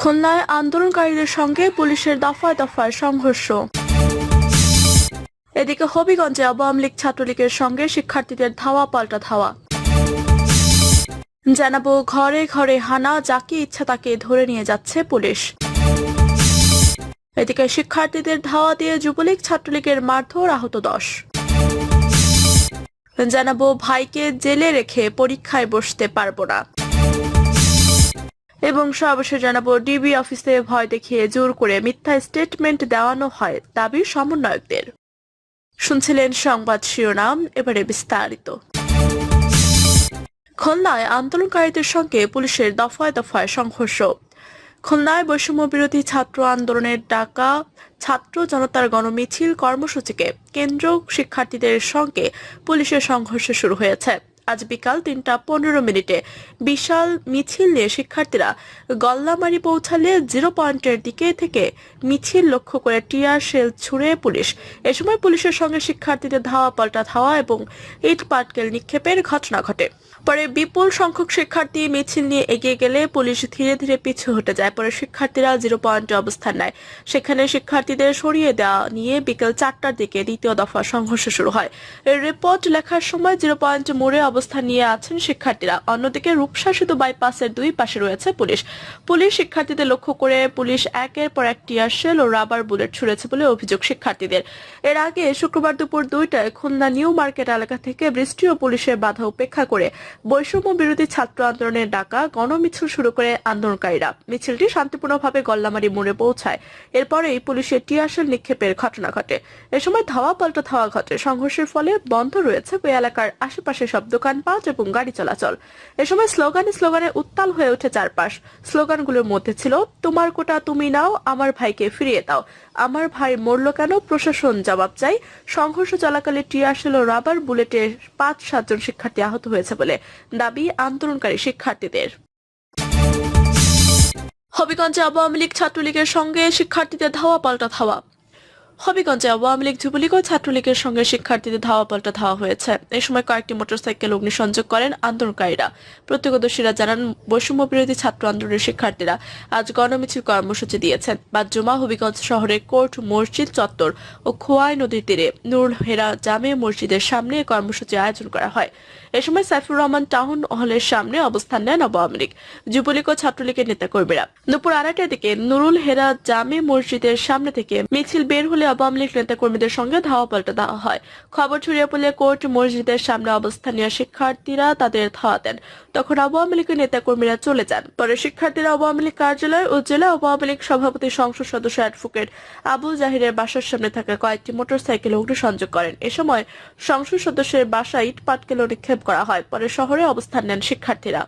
খুলনায় আন্দোলনকারীদের সঙ্গে পুলিশের দফায় দফায় সংঘর্ষ। এদিকে হবিগঞ্জে আওয়ামী লীগ ছাত্রলীগের সঙ্গে শিক্ষার্থীদের ধাওয়া, পাল্টা ধাওয়া। জানাব, ঘরে ঘরে হানা, যাকে ইচ্ছা তাকে ধরে নিয়ে যাচ্ছে পুলিশ। এদিকে শিক্ষার্থীদের ধাওয়া দিয়ে যুবলীগ ছাত্রলীগের মারধর আহত দশ। জানাব, ভাইকে জেলে রেখে পরীক্ষায় বসতে পারব না। এবং সর্বশেষ জানাব ডিবি অফিসে ভয় দেখিয়ে জোর করে মিথ্যা স্টেটমেন্ট দেওয়ানো হয় দাবি সমন্বয়কদের। শুনছিলেন সংবাদ শিরোনাম, এবারে বিস্তারিত। খুলনায় আন্দোলনকারীদের সঙ্গে পুলিশের দফায় দফায় সংঘর্ষ। খুলনায় বৈষম্য বিরোধী ছাত্র আন্দোলনের ডাকা ছাত্র জনতার গণমিছিল কর্মসূচিকে কেন্দ্র শিক্ষার্থীদের সঙ্গে পুলিশের সংঘর্ষ শুরু হয়েছে। আজ বিকাল তিনটা পনেরো মিনিটে বিশাল মিছিল নিয়ে শিক্ষার্থীরা গল্লামারি পৌঁছালে জিরো পয়েন্টের দিকে থেকে মিছিল লক্ষ্য করে টিয়ার শেল ছুড়ে পুলিশ। এ সময় পুলিশের সঙ্গে শিক্ষার্থীদের ধাওয়া পাল্টা ধাওয়া এবং ইট পাটকেল নিক্ষেপের ঘটনা ঘটে। পরে বিপুল সংখ্যক শিক্ষার্থী মিছিল নিয়ে এগিয়ে গেলে পুলিশ ধীরে ধীরে পিছু হটে যায়। পরে শিক্ষার্থীরা জিরো পয়েন্টে অবস্থান নেয়। সেখানে শিক্ষার্থীদের সরিয়ে দেওয়া নিয়ে বিকেল চারটার দিকে দ্বিতীয় দফা সংঘর্ষ শুরু হয়। রিপোর্ট লেখার সময় জিরো পয়েন্ট মোড়ে অবস্থান নিয়ে আছেন শিক্ষার্থীরা। অন্যদিকে রূপসা সেতু বাইপাসের দুই পাশে রয়েছে পুলিশ। পুলিশ শিক্ষার্থীদের লক্ষ্য করে পুলিশ একের পর এক টিয়ার শেল ও রাবার বুলেট ছুড়েছে বলে অভিযোগ শিক্ষার্থীদের। এর আগে শুক্রবার দুপুর দুইটায় খুলনা নিউ মার্কেট এলাকা থেকে বৃষ্টি ও পুলিশের বাধা উপেক্ষা করে। বৈষম্য বিরোধী ছাত্র আন্দোলনের ডাকা, গণমিছিল শুরু করে আন্দোলনকারীরা। মিছিলটি শান্তিপূর্ণভাবে গল্লামারি মোড়ে পৌঁছায়। এরপরেই পুলিশের টিয়ারশেল নিক্ষেপের ঘটনা ঘটে। এ সময় ধাওয়া পাল্টা ধাওয়া ঘটে। সংঘর্ষের ফলে বন্ধ রয়েছে ওই এলাকার আশেপাশে সব দোকানপাট এবং গাড়ি চলাচল। এ সময় স্লোগানে স্লোগানে উত্তাল হয়ে ওঠে চারপাশ। স্লোগানগুলোর মধ্যে ছিল, তোমার কোটা তুমি নাও, আমার ভাইকে ফিরিয়ে দাও। আমার ভাই মরল কেন? প্রশাসন জবাব চাই। সংঘর্ষ চলাকালে টিয়ারশেল ও রাবার বুলেটে পাঁচ সাতজন শিক্ষার্থী আহত হয়েছে বলে দাবি আন্দোলনকারী শিক্ষার্থীদের। হবিগঞ্জে আওয়ামী লীগ ছাত্রলীগের সঙ্গে শিক্ষার্থীদের ধাওয়া, পাল্টা ধাওয়া। হবিগঞ্জে আওয়ামী লীগ, যুবলীগ ও ছাত্রলীগের সঙ্গে শিক্ষার্থীদের ধাওয়া পাল্টা ধাওয়া হয়েছে। এই সময় কয়েকটি মোটরসাইকেল অগ্নিসংযোগ করেন আন্দোলনকারীরা। প্রত্যক্ষদর্শীরা জানান, বৈষম্য বিরোধী ছাত্র আন্দোলনের শিক্ষার্থীরা আজ গণমিছিল কর্মসূচি দিয়েছেন। জুমা হবিগঞ্জ শহরের কোর্ট, মসজিদ, চত্বর ও খোয়াই নদীর তীরে। নুরুল হেরা জামে মসজিদের সামনে কর্মসূচি আয়োজন করা হয়। এ সময় সাইফুর রহমান টাউন হলের সামনে অবস্থান নেন আওয়ামী লীগ, যুবলীগ ও ছাত্রলীগের নেতাকর্মীরা। দুপুর আড়াইটার দিকে নুরুল হেরা জামে মসজিদের সামনে থেকে মিছিল বের হলে আওয়ামী লীগ নেতাকর্মীদের সঙ্গে ধাওয়া পাল্টা দেওয়া হয়। খবর ছড়িয়ে পড়লে কোর্ট, মসজিদের সামনে অবস্থান নেওয়া শিক্ষার্থীরা তাদের ধাওয়া দেন। তখন আওয়ামী লীগের নেতাকর্মীরা চলে যান। পরে শিক্ষার্থীরা আওয়ামী লীগ কার্যালয় ও জেলা আওয়ামী লীগ সভাপতি সংসদ সদস্য অ্যাডভোকেট আবুল জাহিরের বাসার সামনে থাকা কয়েকটি মোটরসাইকেল অগ্নিসংযোগ করেন। এ সময় সংসদ সদস্যের বাসায় ইট পাটকেল নিক্ষেপ করা হয়। পরে শহরে অবস্থান নেন শিক্ষার্থীরা।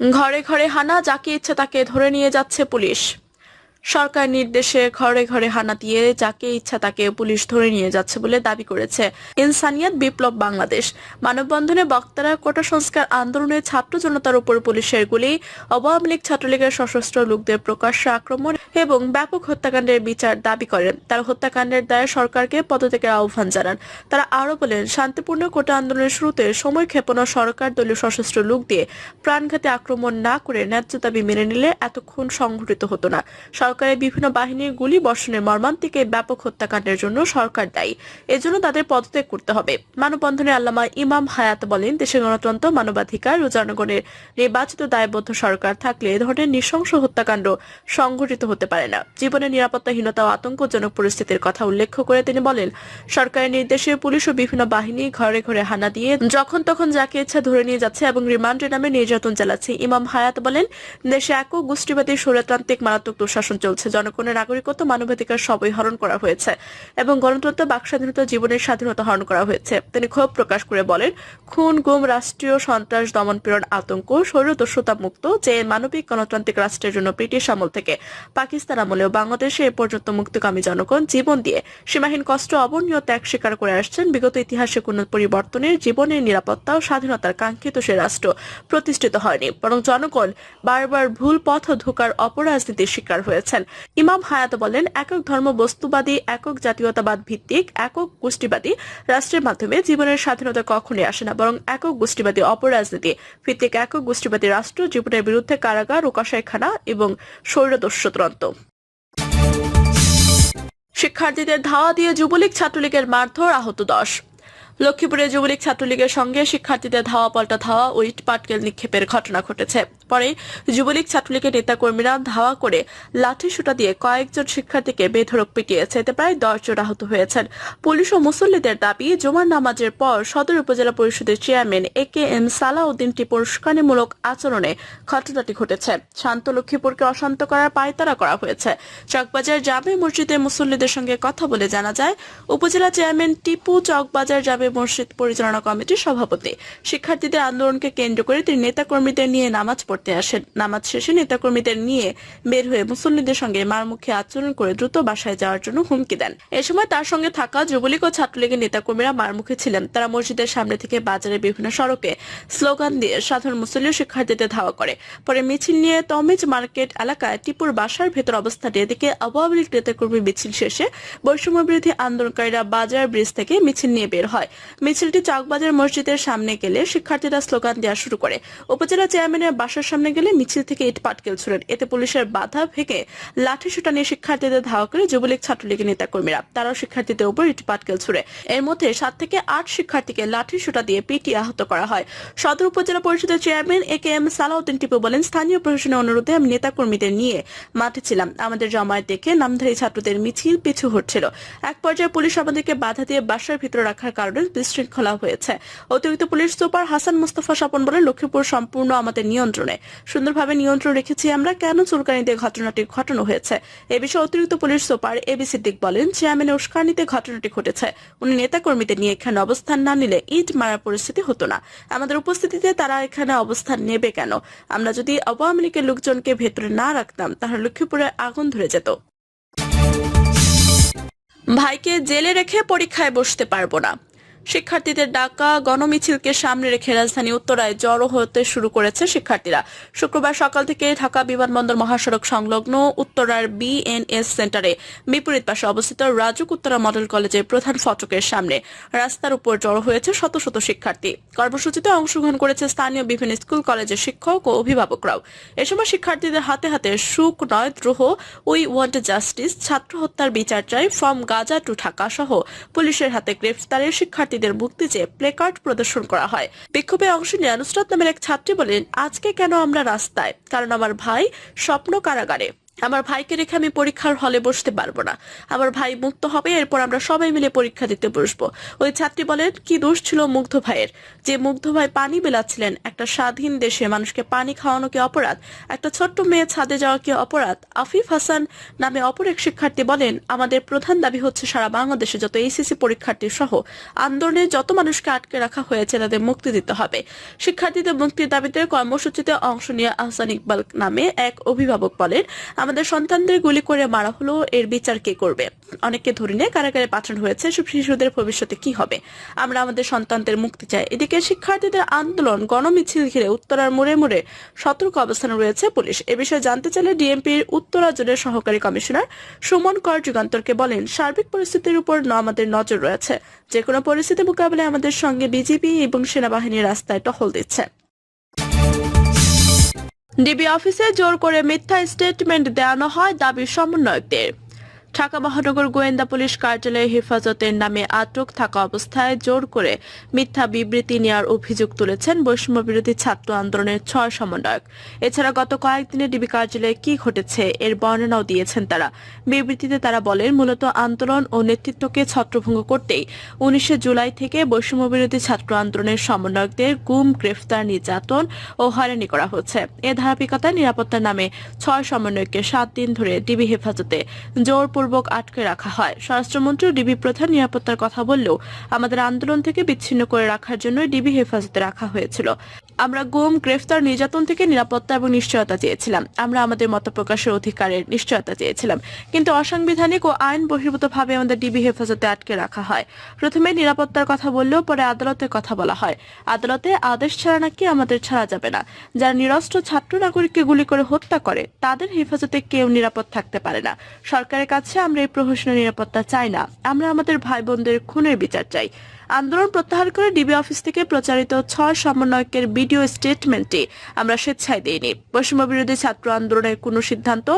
ঘরে ঘরে হানা, যাকে ইচ্ছে তাকে ধরে নিয়ে যাচ্ছে পুলিশ। সরকার নির্দেশে ঘরে ঘরে হানা দিয়ে যাকে ইচ্ছা তাকে পুলিশ ধরে নিয়ে যাচ্ছে বলে দাবি করেছে ইনসানিয়াত বিপ্লব বাংলাদেশ। মানববন্ধনে বক্তারা কোটা সংস্কার আন্দোলনের ছাত্র জনতার উপর পুলিশের গুলি আওয়ামী লীগ ছাত্রলীগের সশস্ত্র লোকদের প্রকাশ্য আক্রমণ এবং ব্যাপক হত্যাকাণ্ডের বিচার দাবি করেন। তারা হত্যাকাণ্ডের দায়ে সরকারকে পদত্যাগের আহ্বান জানান। তারা আরও বলেন, শান্তিপূর্ণ কোটা আন্দোলনের শুরুতে সময় ক্ষেপণ সরকার দলীয় সশস্ত্র লোক দিয়ে প্রাণঘাতী আক্রমণ না করে ন্যায্য দাবি মেনে নিলে এতক্ষণ সংঘটিত হতো না। সরকারের বিভিন্ন বাহিনীর গুলি বর্ষণের মর্মান্তিক ব্যাপক হত্যাকাণ্ডের জন্য সরকার দায়ী। এজন্য তাদের পদত্যাগ করতে হবে। মানববন্ধনে আল্লামা ইমাম হায়াত বলেন, দেশের গণতন্ত্র, মানবাধিকার ও জনগণের নির্বাচিত দায়বদ্ধ সরকার থাকলে এ ধরনের নৃশংস হত্যাকাণ্ড সংঘটিত হতে পারে না। জীবনের নিরাপত্তাহীনতা ও আতঙ্কজনক পরিস্থিতির কথা উল্লেখ করে তিনি বলেন, সরকারের নির্দেশে পুলিশ ও বিভিন্ন বাহিনী ঘরে ঘরে হানা দিয়ে যখন তখন যাকে ইচ্ছা ধরে নিয়ে যাচ্ছে এবং রিমান্ডের নামে নির্যাতন চালাচ্ছে। ইমাম হায়াত বলেন, দেশে একক গোষ্ঠীবাদী স্বৈরতান্ত্রিক মারাত্মক দুঃশাসন চলছে। জনগণের নাগরিকত্ব, মানবাধিকার সবই হরণ করা হয়েছে এবং গণতন্ত্র, বাক স্বাধীনতা, জীবনের স্বাধীনতা হরণ করা হয়েছে। তিনি ক্ষোভ প্রকাশ করে বলেন, খুন, গুম, রাষ্ট্রীয় সন্ত্রাস, দমন পীড়ন, আতঙ্ক স্বৈরদস্যুতা মুক্ত যে মানবিক গণতান্ত্রিক রাষ্ট্রের জন্য ব্রিটিশ আমল থেকে পাকিস্তান আমলেও বাংলাদেশে এ পর্যন্ত মুক্তিকামী জনগণ জীবন দিয়ে সীমাহীন কষ্ট, অবর্ণীয় ত্যাগ স্বীকার করে আসছেন। বিগত ইতিহাসে কোনো পরিবর্তনের জীবনের নিরাপত্তা ও স্বাধীনতার কাঙ্ক্ষিত সে রাষ্ট্র প্রতিষ্ঠিত হয়নি। বরং জনগণ বারবার ভুল পথ ঢোকার অপরাজনীতির শিকার হয়েছে। করেছেন। ইমাম হায়াত বলেন, একক ধর্ম বস্তুবাদী একক জাতীয়তাবাদ ভিত্তিক, একক গোষ্ঠীবাদী রাষ্ট্রের মাধ্যমে জীবনের স্বাধীনতা কখনই আসে না, বরং একক গোষ্ঠীবাদী অপরাজনীতি ভিত্তিক একক গোষ্ঠীবাদী রাষ্ট্র জীবনের বিরুদ্ধে কারাগার ও কসাইখানা এবং স্বৈরদস্যুতন্ত্র শিক্ষার্থীদের ধাওয়া দিয়ে যুবলীগ ছাত্রলীগের মারধর আহত দশ। লক্ষ্মীপুরে যুবলীগ ছাত্রলীগের সঙ্গে শিক্ষার্থীদের ধাওয়া পাল্টা ধাওয়া ও ইট পাটকেল নিক্ষেপের ঘটনা ঘটেছে। পরে যুবলীগ ছাত্রলীগের নেতাকর্মীরা ধাওয়া করে লাঠি সুটা দিয়ে কয়েকজন শিক্ষার্থীকে বেধড়ক পিটিয়েছে। এতে প্রায় দশ জন আহত হয়েছেন। পুলিশ ও মুসল্লিদের দাবি, জুমার নামাজের পর সদর উপজেলা পরিষদের chairman A K M Salauddin টিপুর উস্কানিমূলক আচরণে ঘটনাটি ঘটেছে। শান্ত লক্ষ্মীপুরকে অশান্ত করার পায়তারা করা হয়েছে। চকবাজার জামে মসজিদের মুসল্লিদের সঙ্গে কথা বলে জানা যায়, উপজেলা চেয়ারম্যান টিপু চকবাজার জামে মসজিদ পরিচালনা কমিটির সভাপতি। শিক্ষার্থীদের আন্দোলনকে কেন্দ্র করে তিনি নেতাকর্মীদের নিয়ে নামাজ পড়তে আসেন নামাজ শেষে নেতাকর্মীদের নিয়ে বের হয়ে মুসল্লিদের সঙ্গে মারমুখে আচরণ করে দ্রুত বাসায় যাওয়ার জন্য হুমকি দেন। এ সময় তার সঙ্গে থাকা যুবলীগ ও ছাত্রলীগের নেতাকর্মীরা মারমুখে ছিলেন। তারা মসজিদের সামনে থেকে বাজারের বিভিন্ন সড়কে স্লোগান দিয়ে সাধারণ মুসল্লি শিক্ষার্থীদের ধাওয়া করে। পরে মিছিল নিয়ে তমিজ মার্কেট এলাকায় টিপুর বাসার ভেতর অবস্থানে এদিকে আওয়ামী লীগ নেতাকর্মী মিছিল শেষে বৈষম্য বিরোধী আন্দোলনকারীরা বাজার ব্রিজ থেকে মিছিল নিয়ে বের হয়। মিছিলটি চকবাজার মসজিদের সামনে গেলে শিক্ষার্থীরা স্লোগান দেওয়া শুরু করে। উপজেলা চেয়ারম্যানের বাসার সামনে গেলে মিছিল থেকে ইট পাটকেল ছুড়েন এতে পুলিশের বাধা ভেঙে লাঠি সুটা নিয়ে শিক্ষার্থীদের ধাওয়া করে যুবলীগ ছাত্রলীগের নেতাকর্মীরা। তারাও শিক্ষার্থীদের উপর ইট পাটকেল ছুড়ে এর মধ্যে সাত থেকে আট শিক্ষার্থীকে লাঠি সুটা দিয়ে পিটিয়ে আহত করা হয়। সদর উপজেলা পরিষদের chairman A K M Salauddin Tipu বলেন, স্থানীয় প্রশাসনের অনুরোধে আমি নেতাকর্মীদের নিয়ে মাঠে ছিলাম। আমাদের জমায়েত দেখে নামধারী ছাত্রদের মিছিল পিছু হচ্ছিল এক পর্যায়ে পুলিশ আমাদেরকে বাধা দিয়ে বাসার ভিতরে রাখার কারণে বিশৃঙ্খলা হয়েছে। অতিরিক্ত পুলিশ সুপার হাসান মুস্তফা স্বপন বলেন, লক্ষ্মীপুর সম্পূর্ণ আমাদের নিয়ন্ত্রণে। সুন্দরভাবে নিয়ন্ত্রণ রেখেছি আমরা, কেন চুলকানিতে ঘটনাটি ঘটানো হয়েছে? এ বিষয়ে অতিরিক্ত পুলিশ সুপার এবি সিদ্দিক বলেন, চেয়ারম্যানের উস্কানিতে ঘটনাটি ঘটেছে। উনি নেতাকর্মীদের নিয়ে এখানে অবস্থান না নিলে ইট মারা পরিস্থিতি হতো না। আমাদের উপস্থিতিতে তারা এখানে অবস্থান নেবে কেন? আমরা যদি আওয়ামী লীগের লোকজনকে ভেতরে না রাখতাম, তাহলে লক্ষ্মীপুরে আগুন ধরে যেত। ভাইকে জেলে রেখে পরীক্ষায় বসতে পারব না। শিক্ষার্থীদের ডাকা, গণমিছিলকে সামনে রেখে রাজধানী উত্তরায় জড়ো হতে শুরু করেছে শিক্ষার্থীরা। শুক্রবার সকাল থেকে ঢাকা বিমানবন্দর মহাসড়ক সংলগ্ন উত্তরার বিএনএস সেন্টারে বিপরীত পাশে অবস্থিত রাজুক উত্তরা মডেল কলেজের প্রধান ফটকের সামনে রাস্তার উপর জড়ো হয়েছে শত শত শিক্ষার্থী। কর্মসূচিতে অংশগ্রহণ করেছে স্থানীয় বিভিন্ন স্কুল, কলেজের শিক্ষক ও অভিভাবকরাও। এ সময় শিক্ষার্থীদের হাতে হাতে সুখ নয়, দ্রোহ, উই ওয়ান্ট জাস্টিস, ছাত্র হত্যার বিচার চাই, ফ্রম গাজা টু ঢাকা সহ পুলিশের হাতে গ্রেফতারের শিক্ষার্থীদের মুক্তি চেয়ে প্লেকার্ড প্রদর্শন করা হয়। বিক্ষোভে অংশ নিয়ে নুসরাত নামের এক ছাত্রী বলেন, আজকে কেন আমরা রাস্তায়? কারণ আমার ভাই স্বপ্ন কারাগারে। আমার ভাইকে রেখে আমি পরীক্ষার হলে বসতে পারব না। আমার ভাই মুক্ত হবে, এরপর আমরা সবাই মিলে পরীক্ষা দিতে বসবো। ওই ছাত্রী বলেন, কি দোষ ছিল মুগ্ধ ভাইয়ের? যে মুগ্ধ ভাই পানি বিলাচ্ছিলেন, একটা স্বাধীন দেশে মানুষকে পানি খাওয়ানো কি অপরাধ? একটা ছোট্ট মেয়ে ছাদে যাওয়া কি অপরাধ? আফিফ হাসান নামে অপর এক শিক্ষার্থী বলেন, আমাদের প্রধান দাবি হচ্ছে সারা বাংলাদেশে যত এইসিসি পরীক্ষার্থী সহ আন্দোলনে যত মানুষকে আটকে রাখা হয়েছে, তাদের মুক্তি দিতে হবে। শিক্ষার্থীদের মুক্তির দাবিতে কর্মসূচিতে অংশ নিয়ে আহসান ইকবাল নামে এক অভিভাবক বলেন আমাদের সন্তানদের গুলি করে মারা হলো, এর বিচার কে করবে? অনেককে ধরে নিয়ে কারাগারে পাঠানো হয়েছে, সব শিশুদের ভবিষ্যতে কি হবে? আমরা আমাদের সন্তানদের মুক্তি চাই। এদিকে শিক্ষার্থীদের আন্দোলন, গণমিছিল ঘিরে উত্তরার মোড়ে মোড়ে সতর্ক অবস্থানে রয়েছে পুলিশ। এ বিষয়ে জানতে চাইলে ডিএমপির উত্তরা জোনের সহকারী কমিশনার সুমন কর যুগান্তরকে বলেন, সার্বিক পরিস্থিতির উপর আমাদের নজর রয়েছে। যে কোনো পরিস্থিতি মোকাবেলায় আমাদের সঙ্গে বিজেপি এবং সেনাবাহিনী রাস্তায় টহল দিচ্ছে। ডিবি অফিসে জোর করে মিথ্যা স্টেটমেন্ট দেওয়ানো হয় দাবি সমন্বয়কদের। ঢাকা মহানগর গোয়েন্দা পুলিশ কার্যালয়ে হেফাজতের নামে আটক থাকা অবস্থায় জোর করে মিথ্যা বিবৃতি নেওয়ার অভিযোগ তুলেছেন বৈষম্য বিরোধী ছাত্র আন্দোলনের ছয় সমন্বয়ক। এছাড়া গত কয়েকদিনে ডিবি কার্যালয়ে কি ঘটেছে এর বর্ণনাও দিয়েছেন তারা। বিবৃতিতে তারা বলেন, মূলত আন্দোলন ও নেতৃত্বকে ছত্রভঙ্গ করতেই উনিশে জুলাই থেকে বৈষম্য বিরোধী ছাত্র আন্দোলনের সমন্বয়কদের গুম, গ্রেফতার, নির্যাতন ও হয়রানি করা হচ্ছে এ ধারাবাহিকতায় নিরাপত্তার নামে ছয় সমন্বয়ককে সাত দিন ধরে ডিবি হেফাজতে জোর জোরপূর্বক আটকে রাখা হয়। স্বরাষ্ট্রমন্ত্রী ডিবি প্রধান নিরাপত্তার কথা বললেও আমাদের আন্দোলন থেকে বিচ্ছিন্ন করে রাখার জন্য ডিবি হেফাজতে রাখা হয়েছিল। আমরা গুম, গ্রেফতার, নির্যাতন থেকে নিরাপত্তা এবং নিশ্চয়তা চেয়েছিলাম। আমরা আমাদের মত প্রকাশের অধিকারের নিশ্চয়তা চেয়েছিলাম। কিন্তু অসাংবিধানিক ও আইন বহির্ভূতভাবে আমাদের ডিবি হেফাজতে আটকে রাখা হয়। প্রথমে নিরাপত্তার কথা বললেও পরে আদালতের কথা বলা হয়। আদালতে আদেশ ছাড়া নাকি আমাদের ছাড়া যাবে না। যারা নিরস্ত্র ছাত্র নাগরিককে গুলি করে হত্যা করে, তাদের হেফাজতে কেউ নিরাপদ থাকতে পারে না। সরকারের কাছে আমরা এই প্রহসনের নিরাপত্তা চাই না। আমরা আমাদের ভাই বোনদের খুনের বিচার চাই। আন্দোলন প্রত্যাহার করে ডিবি অফিস থেকে প্রচারিত ছয় সমন্বয়কের ভিডিও স্টেটমেন্টটি আমরা স্বেচ্ছায় দিইনি। বৈষম্য বিরোধী ছাত্র আন্দোলনের কোনো সিদ্ধান্ত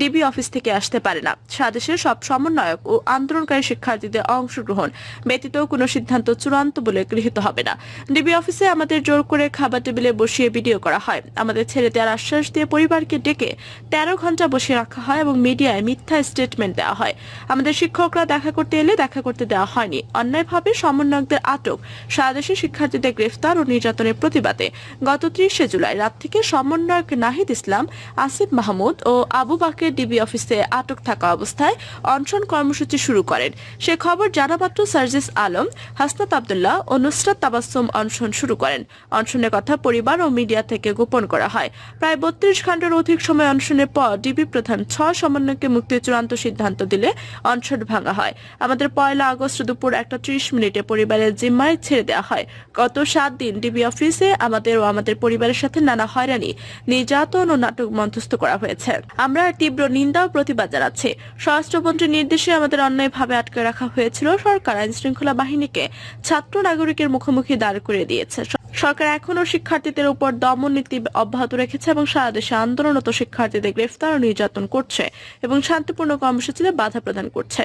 ডিবি অফিস থেকে আসতে পারে না। স্বদেশের সব সমন্বয়ক ও আন্দোলনকারী শিক্ষার্থীদের অংশগ্রহণ ব্যতীত কোনো সিদ্ধান্ত চূড়ান্ত বলে গৃহীত হবে না। ডিবি অফিসে আমাদের জোর করে খাবার টেবিলে বসিয়ে ভিডিও করা হয়। আমাদের ছেড়ে দেওয়ার আশ্বাস দিয়ে পরিবারকে ডেকে তেরো ঘণ্টা বসিয়ে রাখা হয় এবং মিডিয়ায় মিথ্যা স্টেটমেন্ট দেওয়া হয়। আমাদের শিক্ষকরা দেখা করতে এলে দেখা করতে দেওয়া হয়নি। অন্যায়ভাবে সমন্বয়কদের আটক। সারা দেশে শিক্ষার্থীদের গ্রেফতার ও নির্যাতনের প্রতিবাদে গত ত্রিশে জুলাই রাত থেকে সমন্বয়ক নাহিদ ইসলাম, আসিফ মাহমুদ ও আবু বাকের ডিবি অফিসে আটক থাকা অবস্থায় অনশন কর্মসূচি শুরু করেন। সে খবর জানামাত্র সার্জিস আলম, হাসনাত আবদুল্লাহ ও নুসরাত তাবাসসুম অনশন শুরু করেন। অনশনের কথা পরিবার ও মিডিয়া থেকে গোপন করা হয়। প্রায় বত্রিশ ঘণ্টার অধিক সময় অনশনের পর ডিবি প্রধান ছয় সমন্বয়কে মুক্তির চূড়ান্ত সিদ্ধান্ত দিলে অনশন ভাঙা হয়। আমাদের পয়লা আগস্ট দুপুর একটা ত্রিশ মিনিটে পরিবারের জিম্মায় ছেড়ে দেওয়া হয়। গত সাত দিন ডিবি অফিসে আমাদের ও আমাদের পরিবারের সাথে নানা হয়রানি, নির্যাতন ও নাটক মধ্যস্থ করা হয়েছে। আমরা তীব্র নিন্দা ও প্রতিবাদ জানাচ্ছি। স্বরাষ্ট্রমন্ত্রীর নির্দেশে আমাদের অন্যায়ভাবে আটকে রাখা হয়েছিল সরকার আইন শৃঙ্খলা বাহিনীকে। ছাত্র নাগরিকের মুখোমুখি দাঁড় করিয়ে দিয়েছে। সরকার এখনও শিক্ষার্থীদের উপর দমন নীতি অব্যাহত রেখেছে এবং সারা দেশে আন্দোলনরত শিক্ষার্থীদের গ্রেফতার ও নির্যাতন করছে এবং শান্তিপূর্ণ কর্মসূচিতে বাধা প্রদান করছে।